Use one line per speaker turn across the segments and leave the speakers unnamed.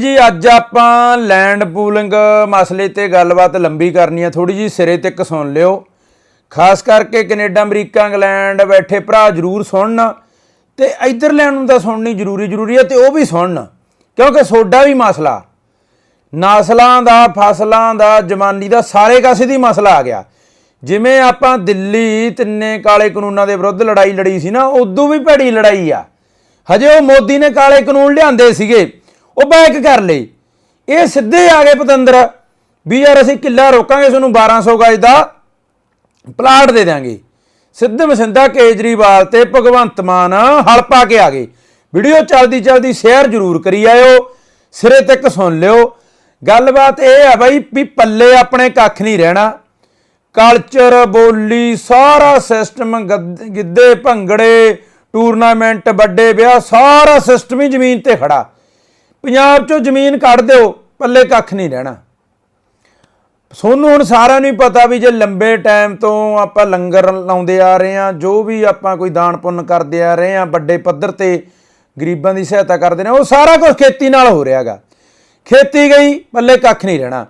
ਜੀ, ਅੱਜ ਆਪਾਂ ਲੈਂਡ ਪੂਲਿੰਗ ਮਸਲੇ ਤੇ ਗੱਲਬਾਤ ਲੰਬੀ ਕਰਨੀ ਆ ਥੋੜੀ ਜੀ ਸਿਰੇ ਤੱਕ ਸੁਣ ਲਿਓ। ਖਾਸ ਕਰਕੇ ਕੈਨੇਡਾ, ਅਮਰੀਕਾ, ਇੰਗਲੈਂਡ ਬੈਠੇ ਭਰਾ ਜਰੂਰ ਸੁਣਨ ਤੇ ਇੱਧਰ ਲੈਣ ਨੂੰ ਤਾਂ ਸੁਣਨੀ ਜ਼ਰੂਰੀ ਜ਼ਰੂਰੀ ਹੈ ਤੇ ਉਹ ਵੀ ਸੁਣਨ, ਕਿਉਂਕਿ ਸੋਡਾ ਵੀ ਮਸਲਾ। ਨਾਸਲਾਂ ਦਾ, ਫਸਲਾਂ ਦਾ ਜਮਾਨੀ ਦਾ ਸਾਰੇ ਕਾਸੇ ਦੀ ਮਸਲਾ ਆ ਗਿਆ। ਜਿਵੇਂ ਆਪਾਂ ਦਿੱਲੀ ਤਿੰਨੇ ਕਾਲੇ ਕਾਨੂੰਨਾਂ ਦੇ ਵਿਰੁੱਧ ਲੜਾਈ ਲੜੀ ਸੀ ਨਾ, ਉਦੋਂ ਵੀ ਭੈੜੀ ਲੜਾਈ ਆ। ਹਜੇ ਉਹ ਮੋਦੀ ਨੇ ਕਾਲੇ ਕਾਨੂੰਨ ਲਿਆਂਦੇ ਸੀਗੇ। ਉਹ ਬੈਕ ਕਰ ਲਈ। ਇਹ ਸਿੱਧੇ ਆ ਗਏ ਪਤੰਦਰ, ਵੀ ਯਾਰ ਅਸੀਂ ਕਿੱਲਾ ਰੋਕਾਂਗੇ ਤੁਹਾਨੂੰ 1200 ਗਜ ਦਾ ਪਲਾਟ ਦੇ ਦਿਆਂਗੇ। ਸਿੱਧ ਮਸਿੰਦਾ ਕੇਜਰੀਵਾਲ ਤੇ ਭਗਵੰਤ ਮਾਨ ਹਲ ਪਾ ਕੇ ਆ ਗਏ। ਵੀਡੀਓ ਚੱਲਦੀ ਚੱਲਦੀ ਸ਼ੇਅਰ ਜ਼ਰੂਰ ਕਰੀ ਆਇਓ, ਸਿਰੇ ਤੱਕ ਸੁਣ ਲਿਓ। ਗੱਲਬਾਤ ਇਹ ਆ ਬਾਈ ਵੀ ਪੱਲੇ ਆਪਣੇ ਕੱਖ ਨਹੀਂ ਰਹਿਣਾ। ਕਲਚਰ, ਬੋਲੀ, ਸਾਰਾ ਸਿਸਟਮ ਗਿੱਧੇ, ਭੰਗੜੇ, ਟੂਰਨਾਮੈਂਟ, ਵੱਡੇ ਵਿਆਹ, ਸਾਰਾ ਸਿਸਟਮ ਹੀ ਜ਼ਮੀਨ ਤੇ ਖੜਾ। ਪੰਜਾਬ ਚੋਂ ਜ਼ਮੀਨ ਕੱਢ ਦਿਓ, ਪੱਲੇ ਕੱਖ ਨਹੀਂ ਰਹਿਣਾ। ਸੋਨੂੰ ਹੁਣ ਸਾਰਿਆਂ ਨੂੰ ਹੀ ਪਤਾ ਵੀ ਜੇ ਲੰਬੇ ਟਾਈਮ ਤੋਂ ਆਪਾਂ ਲੰਗਰ ਲਾਉਂਦੇ ਆ ਰਹੇ ਆ ਜੋ ਵੀ ਆਪਾਂ ਕੋਈ ਦਾਨ ਪੁੰਨ ਕਰਦੇ ਆ ਰਹੇ ਆ ਵੱਡੇ ਪੱਧਰ ਤੇ ਗਰੀਬਾਂ ਦੀ ਸਹਾਇਤਾ ਕਰਦੇ ਨੇ, ਉਹ ਸਾਰਾ ਕੁਝ ਖੇਤੀ ਨਾਲ ਹੋ ਰਿਹਾਗਾ ਖੇਤੀ ਗਈ, ਪੱਲੇ ਕੱਖ ਨਹੀਂ ਰਹਿਣਾ।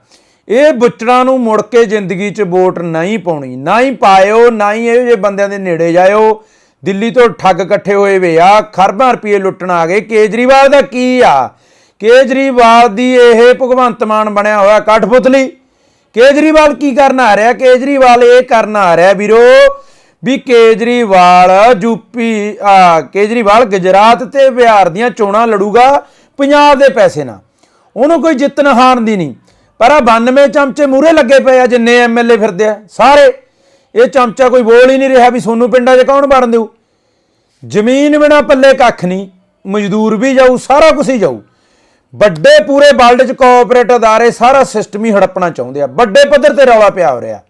ਇਹ ਬੁੱਚੜਾਂ ਨੂੰ ਮੁੜ ਕੇ ਜ਼ਿੰਦਗੀ 'ਚ ਵੋਟ ਨਹੀਂ ਪਾਉਣੀ, ਨਾ ਹੀ ਪਾਇਓ, ਨਾ ਹੀ ਇਹ ਜੇ ਬੰਦਿਆਂ ਦੇ ਨੇੜੇ ਜਾਇਓ। ਦਿੱਲੀ ਤੋਂ ਠੱਗ ਇਕੱਠੇ ਹੋਏ ਵੇ ਆ, ਖਰਬਾਂ ਰੁਪਏ ਲੁੱਟਣ ਆ ਗਏ। ਕੇਜਰੀਵਾਲ ਦਾ ਕੀ ਆ? ਕੇਜਰੀਵਾਲ ਦੀ ਇਹ ਭਗਵੰਤ ਮਾਨ ਬਣਿਆ ਹੋਇਆ ਕਠਪੁਤਲੀ ਕੇਜਰੀਵਾਲ ਕੀ ਕਰਨ ਆ ਰਿਹਾ? ਕੇਜਰੀਵਾਲ ਇਹ ਕਰਨ ਆ ਰਿਹਾ ਵੀਰੋ ਵੀ ਕੇਜਰੀਵਾਲ ਯੂਪੀ, ਆ, ਕੇਜਰੀਵਾਲ ਗੁਜਰਾਤ ਤੇ ਬਿਹਾਰ ਦੀਆਂ ਚੋਣਾਂ ਲੜੂਗਾ ਪੰਜਾਬ ਦੇ ਪੈਸੇ ਨਾਲ। ਉਹਨੂੰ ਕੋਈ ਜਿੱਤਣ ਹਾਰਨ ਦੀ ਨਹੀਂ। ਪਰ ਆ 92 ਚਮਚੇ ਮੂਰੇ ਲੱਗੇ ਪਏ ਆ ਜਿੰਨੇ ਐਮਐਲਏ ਫਿਰਦੇ ਆ, ਸਾਰੇ। ਇਹ ਚਮਚਾ ਕੋਈ ਬੋਲ ਹੀ ਨਹੀਂ ਰਿਹਾ ਵੀ ਸੋਨੂੰ ਪਿੰਡਾਂ 'ਚ ਕੌਣ ਬਣ ਦਿਓ ਜ਼ਮੀਨ ਬਿਨਾ ਪੱਲੇ ਕੱਖ ਨਹੀਂ, ਮਜ਼ਦੂਰ ਵੀ ਜਾਊ, ਸਾਰਾ ਕੁਝ ਹੀ ਜਾਊ। ਵੱਡੇ ਪੂਰੇ ਵਰਲਡ 'ਚ ਕੋਆਪਰੇਟ ਅਦਾਰੇ ਸਾਰਾ ਸਿਸਟਮ ਹੀ ਹੜਪਣਾ ਚਾਹੁੰਦੇ ਆ। ਵੱਡੇ ਪੱਧਰ ਤੇ ਰੌਲਾ ਪਿਆ ਹੋ ਰਿਹਾ।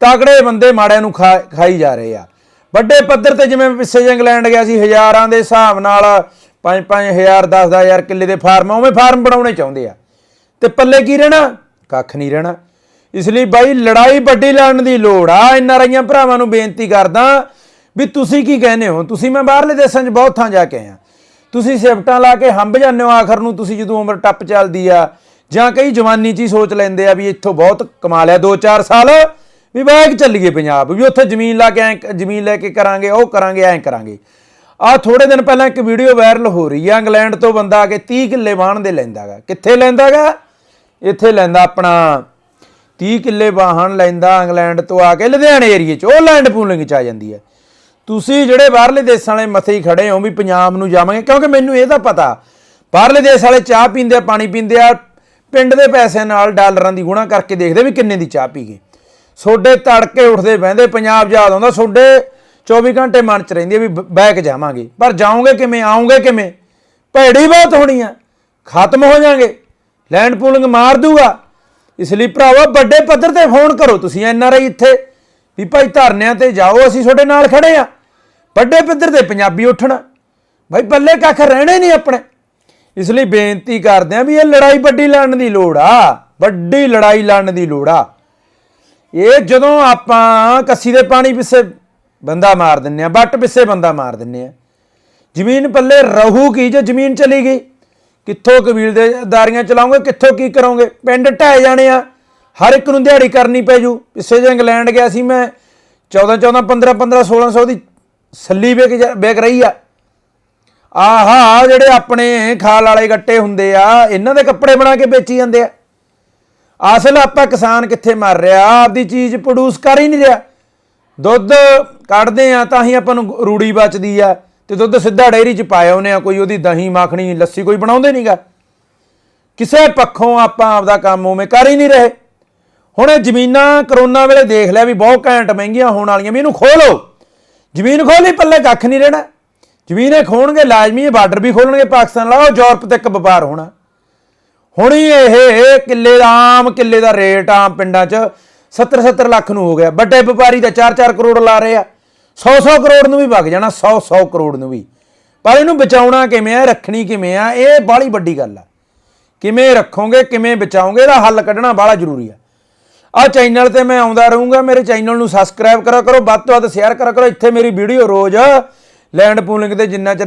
ਤਗੜੇ ਬੰਦੇ ਮਾੜਿਆਂ ਨੂੰ ਖਾ- ਖਾਈ ਜਾ ਰਹੇ ਆ। ਵੱਡੇ ਪੱਧਰ ਤੇ ਜਿਵੇਂ ਪਿੱਛੇ ਇੰਗਲੈਂਡ ਗਿਆ ਸੀ, ਹਜ਼ਾਰਾਂ ਦੇ ਹਿਸਾਬ ਨਾਲ 5-5000 10-10000 ਕਿੱਲੇ ਦੇ ਫਾਰਮ ਉਵੇਂ ਫਾਰਮ ਬਣਾਉਣੇ ਚਾਹੁੰਦੇ ਆ। ਤੇ ਪੱਲੇ ਕੀ ਰਹਿਣਾ? ਕੱਖ ਨਹੀਂ ਰਹਿਣਾ। ਇਸ ਲਈ ਬਾਈ, ਲੜਾਈ ਵੱਡੀ ਲੜਨ ਦੀ ਲੋੜ ਆ। ਇੰਨਾ ਰਾਈਆਂ ਭਰਾਵਾਂ ਨੂੰ ਬੇਨਤੀ ਕਰਦਾ ਵੀ ਤੁਸੀਂ ਕੀ ਕਹਿੰਦੇ ਹੋ? ਤੁਸੀਂ ਮੈਂ ਬਾਹਰਲੇ ਦੇਸ਼ਾਂ 'ਚ ਬਹੁਤ ਥਾਂ ਜਾ ਕੇ ਆਇਆ। ਤੁਸੀਂ ਸਿਫਟਾਂ ਲਾ ਕੇ ਹੰਬ ਜਾਂਦੇ ਹੋ ਆਖਰ ਨੂੰ, ਤੁਸੀਂ ਜਦੋਂ ਉਮਰ ਟੱਪ ਚੱਲਦੀ ਆ, ਜਾਂ ਕਈ ਜਵਾਨੀ 'ਚ ਹੀ ਸੋਚ ਲੈਂਦੇ ਆ ਵੀ ਇੱਥੋਂ ਬਹੁਤ ਕਮਾ ਲਿਆ 2-4 ਸਾਲ, ਵੀ ਬੈਗ ਚੱਲੀਏ ਪੰਜਾਬ, ਵੀ ਉੱਥੇ ਜ਼ਮੀਨ ਲਾ ਕੇ ਐ ਜ਼ਮੀਨ ਲੈ ਕੇ ਕਰਾਂਗੇ, ਉਹ ਕਰਾਂਗੇ, ਐਂ ਕਰਾਂਗੇ। ਆ ਥੋੜੇ ਦਿਨ ਪਹਿਲਾਂ ਇੱਕ ਵੀਡੀਓ ਵਾਇਰਲ ਹੋ ਰਹੀ ਆ, ਇੰਗਲੈਂਡ ਤੋਂ ਬੰਦਾ ਆ ਕੇ 30 ਕਿੱਲੇ ਵਾਹਣ ਦੇ ਲੈਂਦਾਗਾ। ਕਿੱਥੇ ਲੈਂਦਾਗਾ? ਇੱਥੇ ਲੈਂਦਾ ਆਪਣਾ 30 ਕਿੱਲੇ ਵਾਹਣ ਲੈਂਦਾ ਇੰਗਲੈਂਡ ਤੋਂ ਆ ਕੇ, ਲੁਧਿਆਣੇ ਏਰੀਏ 'ਚ, ਉਹ ਲੈਂਡ ਪੂਲਿੰਗ 'ਚ ਆ ਜਾਂਦੀ ਹੈ ਤੁਸੀਂ ਜਿਹੜੇ ਬਾਹਰਲੇ ਦੇਸ਼ਾਂ ਵਾਲੇ ਮੱਥੇ ਹੀ ਖੜੇ ਹੋ ਵੀ ਪੰਜਾਬ ਨੂੰ ਜਾਵਾਂਗੇ, ਕਿਉਂਕਿ ਮੈਨੂੰ ਇਹ ਤਾਂ ਪਤਾ, ਬਾਹਰਲੇ ਦੇਸ਼ ਵਾਲੇ ਚਾਹ ਪੀਂਦੇ ਆ, ਪਾਣੀ ਪੀਂਦੇ ਆ, ਪਿੰਡ ਦੇ ਪੈਸਿਆਂ ਨਾਲ ਡਾਲਰਾਂ ਦੀ ਗੁਣਾ ਕਰਕੇ ਦੇਖਦੇ ਵੀ ਕਿੰਨੇ ਦੀ ਚਾਹ ਪੀ ਗਏ। ਸੋਡੇ ਤੜਕੇ ਉੱਠਦੇ ਬਹਿੰਦੇ, ਪੰਜਾਬ ਯਾਦ ਆਉਂਦਾ, ਸੋਡੇ 24 ਘੰਟੇ ਮਨ ਚ ਰਹਿੰਦੀ ਵੀ ਬ- ਬਹਿ ਕੇ ਜਾਵਾਂਗੇ। ਪਰ ਜਾਓਗੇ ਕਿਵੇਂ ਆਉਂਗੇ ਕਿਵੇਂ? ਭੈੜੀ ਬਹੁਤ ਹੋਣੀ ਆ, ਖਤਮ ਹੋ ਜਾਾਂਗੇ। ਲੈਂਡ ਪੂਲਿੰਗ ਮਾਰ ਦੂਗਾ। ਇਸ ਲਈ ਭਰਾਵਾ, ਵੱਡੇ ਪੱਧਰ ਤੇ ਫੋਨ ਕਰੋ ਤੁਸੀਂ, ਐਨ ਆਰ ਆਈ ਇੱਥੇ। ਵੀ ਭਾਈ ਧਰਨਿਆਂ ਤੇ ਜਾਓ, ਅਸੀਂ ਤੁਹਾਡੇ ਨਾਲ ਖੜੇ ਆ। ਵੱਡੇ ਪਿੱਧਰ ਤੇ ਪੰਜਾਬੀ ਉੱਠਣਾ। ਭਾਈ ਪੱਲੇ ਕੱਖ ਰਹਿਣੇ ਨਹੀਂ ਆਪਣੇ। ਇਸ ਲਈ ਬੇਨਤੀ ਕਰਦੇ ਆ ਵੀ ਇਹ ਲੜਾਈ ਵੱਡੀ ਲੜਨ ਦੀ ਲੋੜ ਆ। ਵੱਡੀ ਲੜਾਈ ਲੜਨ ਦੀ ਲੋੜ ਆ। ਇਹ ਜਦੋਂ ਆਪਾਂ ਕੱਸੀ ਦੇ ਪਾਣੀ ਪਿੱਛੇ ਬੰਦਾ ਮਾਰ ਦਿੰਨੇ ਆ ਬੱਟ ਪਿੱਛੇ ਬੰਦਾ ਮਾਰ ਦਿੰਨੇ ਆ। ਜ਼ਮੀਨ ਪੱਲੇ ਰਹੂ ਕੀ ਜੇ ਜ਼ਮੀਨ ਚਲੀ ਗਈ? ਕਿੱਥੋਂ ਕਬੀਲਦਾਰੀਆਂ ਚਲਾਉਂਗੇ ਕਿੱਥੋਂ ਕੀ ਕਰੋਗੇ? ਪਿੰਡ ਢਹਿ ਜਾਣੇ ਆ। ਹਰ ਇੱਕ ਨੂੰ ਦਿਹਾੜੀ ਕਰਨੀ ਪੈ ਜੂ। ਪਿੱਛੇ ਜੇ ਇੰਗਲੈਂਡ ਗਿਆ ਸੀ ਮੈਂ 14 14 15 15 1600 ਦੀ ਸੱਲੀ ਵੇਕ ਜਾ- ਵੇਕ ਰਹੀ ਆ। ਆਹਾ ਜਿਹੜੇ ਆਪਣੇ ਖਾਲ ਵਾਲੇ ਗੱਟੇ ਹੁੰਦੇ ਆ, ਇਹਨਾਂ ਦੇ ਕੱਪੜੇ ਬਣਾ ਕੇ ਵੇਚੀ ਜਾਂਦੇ ਆ। ਅਸਲ ਆਪਾਂ ਕਿਸਾਨ ਕਿੱਥੇ ਮਰ ਰਿਹਾ? ਆਪਦੀ ਚੀਜ਼ ਪ੍ਰੋਡਿਊਸ ਕਰ ਹੀ ਨਹੀਂ ਰਿਹਾ। ਦੁੱਧ ਕੱਢਦੇ ਆ ਤਾਂ ਹੀ ਆਪਾਂ ਨੂੰ ਰੂੜੀ ਬਚਦੀ ਆ। ਤੇ ਦੁੱਧ ਸਿੱਧਾ ਡੇਅਰੀ 'ਚ ਪਾਇਆ ਉਹਨੇ ਆ, ਕੋਈ ਉਹਦੀ ਦਹੀਂ, ਮਾਖਣੀ, ਲੱਸੀ ਕੋਈ ਬਣਾਉਂਦੇ ਨਹੀਂਗਾ ਕਿਸੇ ਪੱਖੋਂ ਆਪਾਂ ਆਪਦਾ ਕੰਮ ਉਵੇਂ ਕਰ ਹੀ ਨਹੀਂ ਰਹੇ। ਹੁਣ ਇਹ ਜ਼ਮੀਨਾਂ ਕਰੋਨਾ ਵੇਲੇ ਦੇਖ ਲਿਆ ਵੀ ਬਹੁਤ ਘੈਂਟ ਮਹਿੰਗੀਆਂ ਹੋਣ ਵਾਲੀਆਂ ਵੀ ਇਹਨੂੰ ਖੋਲੋ। ਜ਼ਮੀਨ ਖੋਲੀ ਪੱਲੇ ਕੱਖ ਨਹੀਂ ਰਹਿਣਾ। ਜ਼ਮੀਨ ਇਹ ਖੋਣਗੇ ਲਾਜ਼ਮੀ ਇਹ ਬਾਰਡਰ ਵੀ ਖੋਲਣਗੇ ਪਾਕਿਸਤਾਨ ਨਾਲ ਉਹ ਯੂਰਪ ਤੱਕ ਵਪਾਰ ਹੋਣਾ। ਹੁਣ ਹੀ ਇਹ ਕਿੱਲੇ ਦਾ ਆਮ ਕਿੱਲੇ ਦਾ ਰੇਟ ਆਮ ਪਿੰਡਾਂ 'ਚ 70 70 ਲੱਖ ਨੂੰ ਹੋ ਗਿਆ। ਵੱਡੇ ਵਪਾਰੀ ਤਾਂ 4-4 ਕਰੋੜ ਲਾ ਰਹੇ ਆ। 100-100 ਕਰੋੜ ਨੂੰ ਵੀ ਵਗ ਜਾਣਾ 100-100 ਕਰੋੜ ਨੂੰ ਵੀ। ਪਰ ਇਹਨੂੰ ਬਚਾਉਣਾ ਕਿਵੇਂ ਆ, ਰੱਖਣੀ ਕਿਵੇਂ ਆ, ਇਹ ਬਾਹਲੀ ਵੱਡੀ ਗੱਲ ਆ। ਕਿਵੇਂ ਰੱਖੋਗੇ, ਕਿਵੇਂ ਬਚਾਓਗੇ, ਇਹਦਾ ਹੱਲ ਕੱਢਣਾ ਬਾਹਲਾ ਜ਼ਰੂਰੀ ਆ। ਆ ਚੈਨਲ ਤੇ ਮੈਂ ਆਉਂਦਾ ਰਹੂੰਗਾ, ਮੇਰੇ ਚੈਨਲ ਨੂੰ ਸਬਸਕ੍ਰਾਈਬ ਕਰਾ ਕਰੋ, ਵੱਧ ਤੋਂ ਵੱਧ ਸ਼ੇਅਰ ਕਰਾ ਕਰੋ, ਇੱਥੇ ਮੇਰੀ ਵੀਡੀਓ ਰੋਜ਼ ਲੈਂਡ ਪੂਲਿੰਗ ਤੇ ਜਿੰਨਾ ਚਿਰ